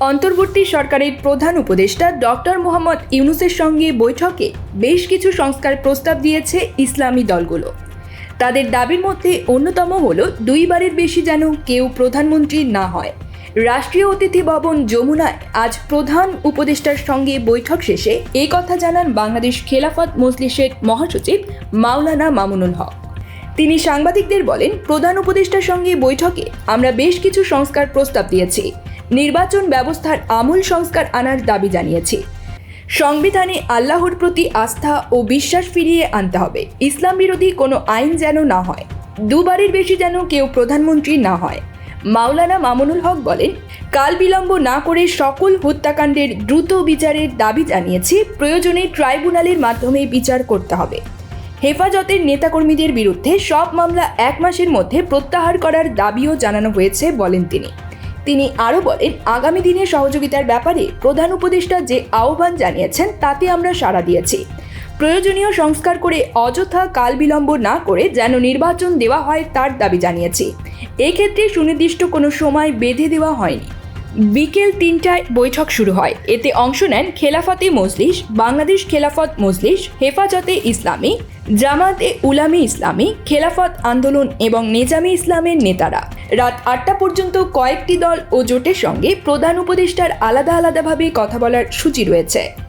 অন্তর্বর্তী সরকারের প্রধান উপদেষ্টা ডক্টর মোহাম্মদ ইউনুসের সঙ্গে বৈঠকে বেশ কিছু সংস্কার প্রস্তাব দিয়েছে ইসলামী দলগুলো। তাদের দাবির মধ্যে অন্যতম হল দুইবারের বেশি যেন কেউ প্রধানমন্ত্রী না হয়। রাষ্ট্রীয় অতিথি ভবন যমুনায় আজ প্রধান উপদেষ্টার সঙ্গে বৈঠক শেষে এই কথা জানান বাংলাদেশ খেলাফত মজলিসের মহাসচিব মাওলানা মামুনুল হক। তিনি সাংবাদিকদের বলেন, প্রধান উপদেষ্টার সঙ্গে বৈঠকে আমরা বেশ কিছু সংস্কার প্রস্তাব দিয়েছি। নির্বাচন ব্যবস্থার আমূল সংস্কার আনার দাবি জানিয়েছি। সংবিধানে আল্লাহর প্রতি আস্থা ও বিশ্বাস ফিরিয়ে আনতে হবে। ইসলাম বিরোধী কোনো আইন যেন না হয়, দুবারের বেশি যেন কেউ প্রধানমন্ত্রী না হয়। মাওলানা মামুনুল হক বলেন, কাল বিলম্ব না করে সকল হত্যাকাণ্ডের দ্রুত বিচারের দাবি জানিয়েছে, প্রয়োজনে ট্রাইব্যুনালের মাধ্যমে বিচার করতে হবে। হেফাজতের নেতাকর্মীদের বিরুদ্ধে সব মামলা এক মাসের মধ্যে প্রত্যাহার করার দাবিও জানানো হয়েছে বলেন তিনি। তিনি আরও বলেন, আগামী দিনে সহযোগিতার ব্যাপারে প্রধান উপদেষ্টা যে আহ্বান জানিয়েছেন, তাতে আমরা সাড়া দিয়েছি। প্রয়োজনীয় সংস্কার করে অযথা কাল বিলম্ব না করে যেন নির্বাচন দেওয়া হয় তার দাবি জানিয়েছি। এক্ষেত্রে সুনির্দিষ্ট কোনো সময় বেঁধে দেওয়া হয়নি। বিকেল তিনটায় বৈঠক শুরু হয়। এতে অংশ নেন খেলাফতে মজলিস, বাংলাদেশ খেলাফত মজলিস, হেফাজতে ইসলামী, জামাতে উলামী ইসলামী, খেলাফত আন্দোলন এবং নেজামী ইসলামের নেতারা। রাত আটটা পর্যন্ত কয়েকটি দল ও জোটের সঙ্গে প্রধান উপদেষ্টার আলাদা আলাদাভাবে কথা বলার সূচি রয়েছে।